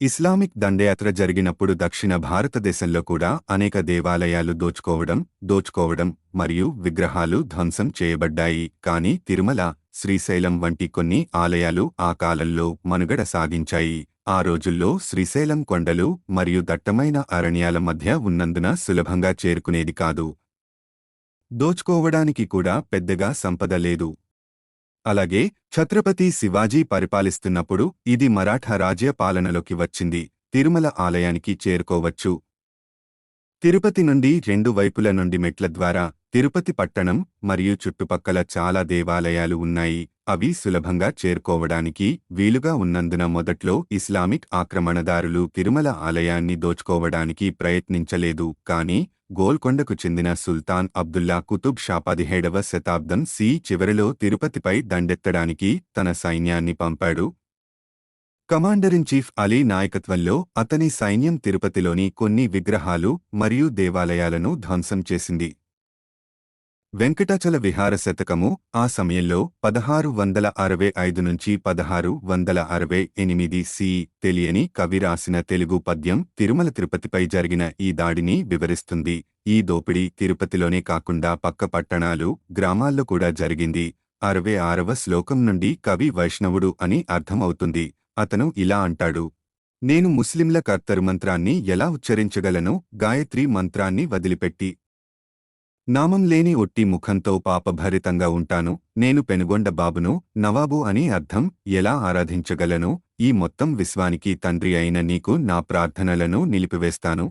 Islamic దండయాత్ర జరిగినప్పుడు దక్షిణ భారతదేశంలో కూడా అనేక దేవాలయాలు దోచుకోవడం దోచుకోవడం మరియు విగ్రహాలు ధ్వంసం చేయబడ్డాయి. కాని తిరుమల శ్రీశైలం వంటి కొన్ని ఆలయాలు ఆ కాలంలో మనుగడ సాగించాయి. ఆ రోజుల్లో శ్రీశైలం కొండలు మరియు దట్టమైన అరణ్యాల మధ్య ఉన్నందున సులభంగా చేరుకునేది కాదు. దోచుకోవడానికి కూడా పెద్దగా సంపద లేదు. అలాగే ఛత్రపతి శివాజీ పరిపాలిస్తున్నప్పుడు ఇది మరాఠా రాజ్య పాలనలోకి వచ్చింది తిరుమల ఆలయానికి చేరుకోవచ్చు. తిరుపతి నుండి రెండు వైపుల నుండి మెట్ల ద్వారా తిరుపతి పట్టణం మరియు చుట్టుపక్కల చాలా దేవాలయాలు ఉన్నాయి అవి సులభంగా చేరుకోవడానికి వీలుగా ఉన్నందున మొదట్లో ఇస్లామిక్ ఆక్రమణదారులు తిరుమల ఆలయాన్ని దోచుకోవడానికి ప్రయత్నించలేదు కాని గోల్కొండకు చెందిన సుల్తాన్ అబ్దుల్లా కుతుబ్ షా పదిహేడవ శతాబ్దం సి చివరిలో తిరుపతిపై దండెత్తడానికి తన సైన్యాన్ని పంపాడు. కమాండర్ ఇన్ చీఫ్ అలీ నాయకత్వంలో అతని సైన్యం తిరుపతిలోని కొన్ని విగ్రహాలు మరియు దేవాలయాలను ధ్వంసం చేసింది. వెంకటాచల విహార శతకము ఆ సమయంలో పదహారు వందల అరవై ఐదు నుంచి పదహారు వందల అరవై ఎనిమిది సి తెలియని కవి రాసిన తెలుగు పద్యం తిరుమల తిరుపతిపై జరిగిన ఈ దాడిని వివరిస్తుంది. ఈ దోపిడీ తిరుపతిలోనే కాకుండా పక్క పట్టణాలు గ్రామాల్లో కూడా జరిగింది. అరవై ఆరవ శ్లోకం నుండి కవి వైష్ణవుడు అని అర్థమవుతుంది. అతను ఇలా అంటాడు. నేను ముస్లింల కర్తరు మంత్రాన్ని ఎలా ఉచ్చరించగలను? గాయత్రి మంత్రాన్ని వదిలిపెట్టి నామం లేని ఒట్టి ముఖంతో పాపభరితంగా ఉంటాను నేను పెనుగొండ బాబును నవాబు అని అర్థం ఎలా ఆరాధించగలను ఈ మొత్తం విశ్వానికి తండ్రి అయిన నీకు నా ప్రార్థనలను నిలిపివేస్తాను.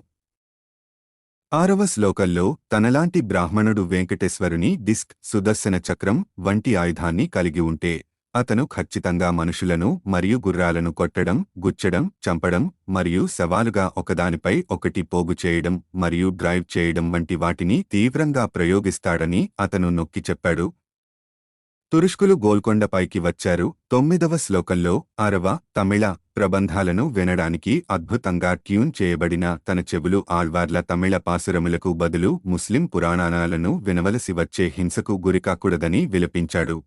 ఆరవ శ్లోకల్లో తనలాంటి బ్రాహ్మణుడు వెంకటేశ్వరుని డిస్క్ సుదర్శన చక్రం వంటి ఆయుధాన్ని కలిగి ఉంటే అతను ఖచ్చితంగా మనుషులను మరియు గుర్రాలను కొట్టడం గుచ్చడం చంపడం మరియు సవాలుగా ఒకదానిపై ఒకటి పోగు చేయడం మరియు డ్రైవ్ చేయడం వంటి వాటిని తీవ్రంగా ప్రయోగిస్తాడని అతను నొక్కి చెప్పాడు. తురుష్కులు గోల్కొండపైకి వచ్చారు. తొమ్మిదవ శ్లోకంలో అరవ తమిళ ప్రబంధాలను వినడానికి అద్భుతంగా ట్యూన్ చేయబడిన తన చెవులు ఆళ్వార్ల తమిళ పాసురములకు బదులు ముస్లిం పురాణాలను వినవలసి వచ్చే హింసకు గురికాకూడదని విలపించాడు.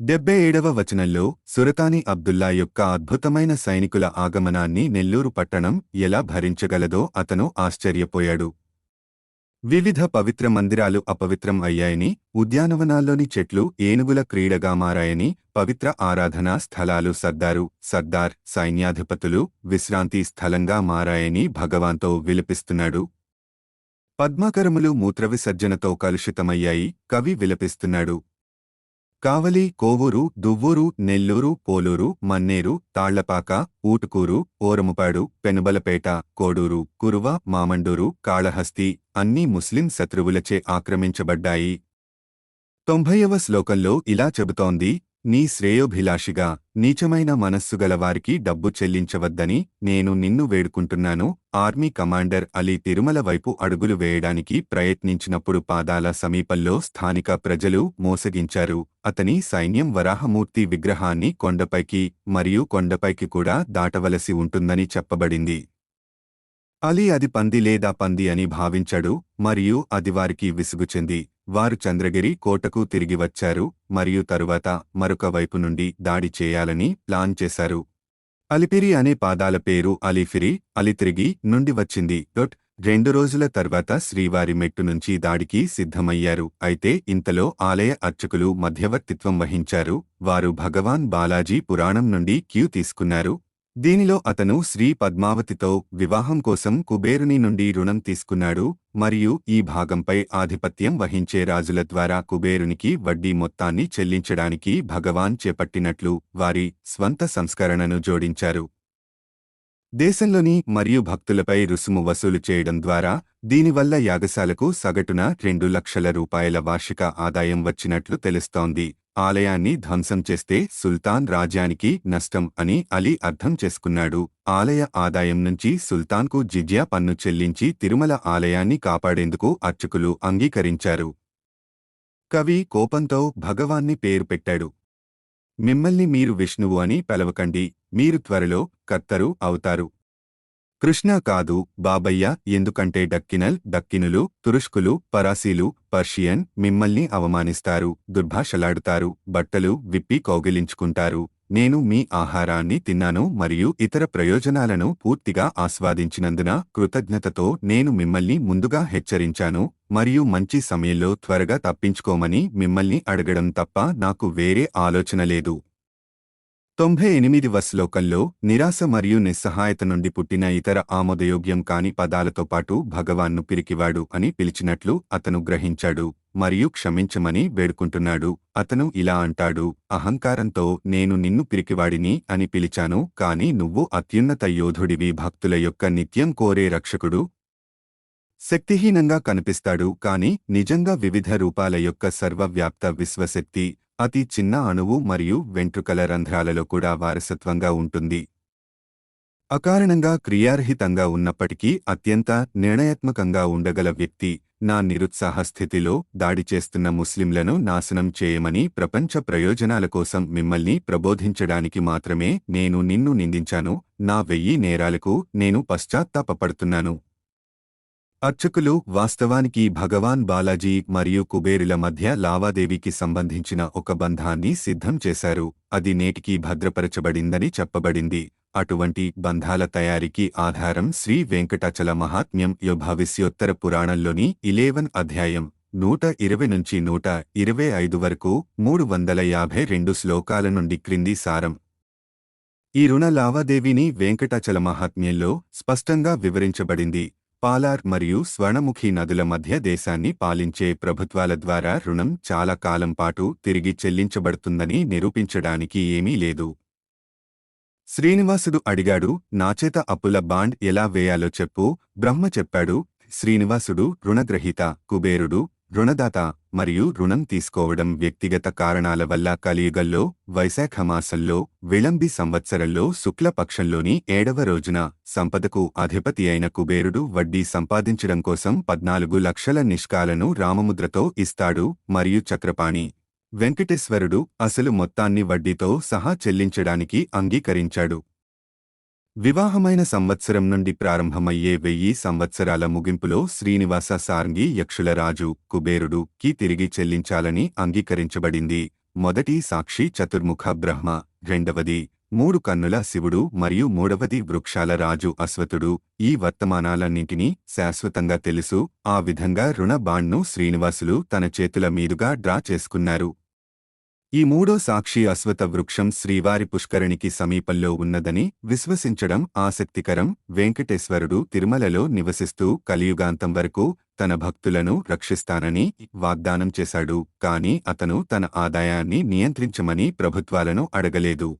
డెబ్బై ఏడవ వచనంలో సురతాని అబ్దుల్లా యొక్క అద్భుతమైన సైనికుల ఆగమనాన్ని నెల్లూరు పట్టణం ఎలా భరించగలదో అతను ఆశ్చర్యపోయాడు. వివిధ పవిత్ర మందిరాలు అపవిత్రం అయ్యాయని ఉద్యానవనాల్లోని చెట్లు ఏనుగుల క్రీడగా మారాయని పవిత్ర ఆరాధనా స్థలాలు సర్దారు సర్దార్ సైన్యాధిపతులు విశ్రాంతి స్థలంగా మారాయని భగవాన్తో విలపిస్తున్నాడు. పద్మాకరములు మూత్రవిసర్జనతో కలుషితమయ్యాయి కవి విలపిస్తున్నాడు. కావలి కోవూరు దువ్వూరు నెల్లూరు పోలూరు మన్నేరు తాళ్ళపాక ఊటుకూరు ఓరముపాడు పెనుబలపేట కోడూరు కురువ మామండూరు కాళహస్తి అన్నీ ముస్లిం శత్రువులచే ఆక్రమించబడ్డాయి. తొంభైవ శ్లోకంలో ఇలా చెబుతోంది నీ శ్రేయోభిలాషిగా నీచమైన మనస్సు వారికి డబ్బు చెల్లించవద్దని నేను నిన్ను వేడుకుంటున్నాను. ఆర్మీ కమాండర్ అలీ తిరుమల వైపు అడుగులు వేయడానికి ప్రయత్నించినప్పుడు పాదాల సమీపంలో స్థానిక ప్రజలు మోసగించారు. అతని సైన్యం వరాహమూర్తి విగ్రహాన్ని కొండపైకి మరియు కొండపైకి కూడా దాటవలసి ఉంటుందని చెప్పబడింది. అలీ అది పంది లేదా పంది అని భావించాడు మరియు అది వారికి విసుగుచెంది వారు చంద్రగిరి కోటకు తిరిగి వచ్చారు మరియు తరువాత మరొక వైపు నుండి దాడి చేయాలని ప్లాన్ చేశారు. అలిపిరి అనే పాదాల పేరు అలిఫిరి అలితిరిగి నుండి వచ్చింది. డొట్ రెండు రోజుల తర్వాత శ్రీవారి మెట్టు నుంచి దాడికి సిద్ధమయ్యారు. అయితే ఇంతలో ఆలయ అర్చకులు మధ్యవర్తిత్వం వహించారు. వారు భగవాన్ బాలాజీ పురాణం నుండి క్యూ తీసుకున్నారు. దీనిలో అతను శ్రీ పద్మావతితో వివాహం కోసం కుబేరుని నుండి రుణం తీసుకున్నాడు మరియు ఈ భాగంపై ఆధిపత్యం వహించే రాజుల ద్వారా కుబేరునికి వడ్డీ మొత్తాన్ని చెల్లించడానికి భగవాన్ చేపట్టినట్లు వారి స్వంత సంస్కరణను జోడించారు. దేశంలోని మరియు భక్తులపై రుసుము వసూలు చేయడం ద్వారా దీనివల్ల యాగశాలకు సగటున రెండు లక్షల రూపాయల వార్షిక ఆదాయం వచ్చినట్లు తెలుస్తోంది. ఆలయాన్ని ధ్వంసం చేస్తే సుల్తాన్ రాజ్యానికి నష్టం అని అలీ అర్థం చేసుకున్నాడు. ఆలయ ఆదాయం నుంచి సుల్తాన్కు జిజ్యా పన్ను చెల్లించి తిరుమల ఆలయాన్ని కాపాడేందుకు అర్చకులు అంగీకరించారు. కవి కోపంతో భగవాన్ని పేరు పెట్టాడు. మిమ్మల్ని మీరు విష్ణువు అని పిలవకండి. మీరు త్వరలో కర్తరు అవుతారు. కృష్ణ కాదు బాబయ్య ఎందుకంటే డక్కినల్ డక్కినులు తురుష్కులు పరాసీలు పర్షియన్ మిమ్మల్ని అవమానిస్తారు దుర్భాషలాడుతారు బట్టలు విప్పి కౌగిలించుకుంటారు. నేను మీ ఆహారాన్ని తిన్నాను మరియు ఇతర ప్రయోజనాలను పూర్తిగా ఆస్వాదించినందున కృతజ్ఞతతో నేను మిమ్మల్ని ముందుగా హెచ్చరించాను మరియు మంచి సమయంలో త్వరగా తప్పించుకోమని మిమ్మల్ని అడగడం తప్ప నాకు వేరే ఆలోచన లేదు. తొంభై ఎనిమిది శ్లోకంలో నిరాశ మరియు నిస్సహాయత నుండి పుట్టిన ఇతర ఆమోదయోగ్యం కాని పదాలతో పాటు భగవాన్ను పిరికివాడు అని పిలిచినట్లు అతను గ్రహించాడు మరియు క్షమించమని వేడుకుంటున్నాడు. అతను ఇలా అంటాడు అహంకారంతో నేను నిన్ను పిరికివాడిని అని పిలిచాను కాని నువ్వు అత్యున్నత యోధుడివి భక్తుల యొక్క నిత్యం కోరే రక్షకుడు. శక్తిహీనంగా కనిపిస్తాడు కాని నిజంగా వివిధ రూపాల యొక్క సర్వవ్యాప్త విశ్వశక్తి అతి చిన్న అణువు మరియు వెంట్రుకల రంధ్రాలలో కూడా వారసత్వంగా ఉంటుంది. అకారణంగా క్రియారహితంగా ఉన్నప్పటికీ అత్యంత నిర్ణయాత్మకంగా ఉండగల వ్యక్తి నా నిరుత్సాహ స్థితిలో దాడి చేస్తున్న ముస్లింలను నాశనం చేయమని ప్రపంచ ప్రయోజనాల కోసం మిమ్మల్ని ప్రబోధించడానికి మాత్రమే నేను నిన్ను నిందించాను. నా వెయ్యి నేరాలకు నేను పశ్చాత్తాపడుతున్నాను అర్చకులు వాస్తవానికి భగవాన్ బాలాజీ మరియు కుబేరుల మధ్య లావాదేవీకి సంబంధించిన ఒక బంధాన్ని సిద్ధం చేశారు. అది నేటికి భద్రపరచబడిందని చెప్పబడింది. అటువంటి బంధాల తయారీకి ఆధారం శ్రీ వెంకటాచల మహాత్మ్యం యోభావిష్యోత్తర పురాణంలోని ఇలేవన్ అధ్యాయం నూట ఇరవై నుంచి నూట ఇరవై ఐదు వరకు మూడు వందల యాభై రెండు శ్లోకాల నుండి క్రింది సారం. ఈ రుణ లావాదేవీని వెంకటాచల మహాత్మ్యంలో స్పష్టంగా వివరించబడింది. పాలార్ మరియు స్వర్ణముఖి నదుల మధ్య దేశాన్ని పాలించే ప్రభుత్వాల ద్వారా రుణం చాలా కాలం పాటు తిరిగి చెల్లించబడుతుందని నిరూపించడానికి ఏమీ లేదు. శ్రీనివాసుడు అడిగాడు నాచేత అప్పుల బాండ్ ఎలా వేయాలో చెప్పు. బ్రహ్మ చెప్పాడు శ్రీనివాసుడు రుణగ్రహీత కుబేరుడు రుణదాత మరియు రుణం తీసుకోవడం వ్యక్తిగత కారణాల వల్ల కలియుగల్లో వైశాఖమాసంలో విళంబి సంవత్సరంలో శుక్లపక్షంలోని ఏడవ రోజున సంపదకు అధిపతి అయిన కుబేరుడు వడ్డీ సంపాదించడం కోసం పద్నాలుగు లక్షల నిష్కాలను రామముద్రతో ఇస్తాడు మరియు చక్రపాణి. వెంకటేశ్వరుడు అసలు మొత్తాన్ని వడ్డీతో సహా చెల్లించడానికి అంగీకరించాడు. వివాహమైన సంవత్సరం నుండి ప్రారంభమయ్యే వెయ్యి సంవత్సరాల ముగింపులో శ్రీనివాస సార్ంగి యక్షుల రాజు కుబేరుడు కి తిరిగి చెల్లించాలని అంగీకరించబడింది. మొదటి సాక్షి చతుర్ముఖ బ్రహ్మ రెండవది మూడు కన్నుల శివుడు మరియు మూడవది వృక్షాల రాజు అశ్వతుడు. ఈ వర్తమానాలన్నింటినీ శాశ్వతంగా తెలుసు. ఆ విధంగా రుణ బాండ్ను శ్రీనివాసులు తన చేతుల మీదుగా డ్రా చేసుకున్నారు. ఈ మూడో సాక్షి అశ్వత వృక్షం శ్రీవారి పుష్కరిణికి సమీపంలో ఉన్నదని విశ్వసించడం ఆసక్తికరం. వెంకటేశ్వరుడు తిరుమలలో నివసిస్తూ కలియుగాంతం వరకు తన భక్తులను రక్షిస్తానని వాగ్దానం చేశాడు. కాని అతను తన ఆదాయాన్ని నియంత్రించమని ప్రభుత్వాలను అడగలేదు.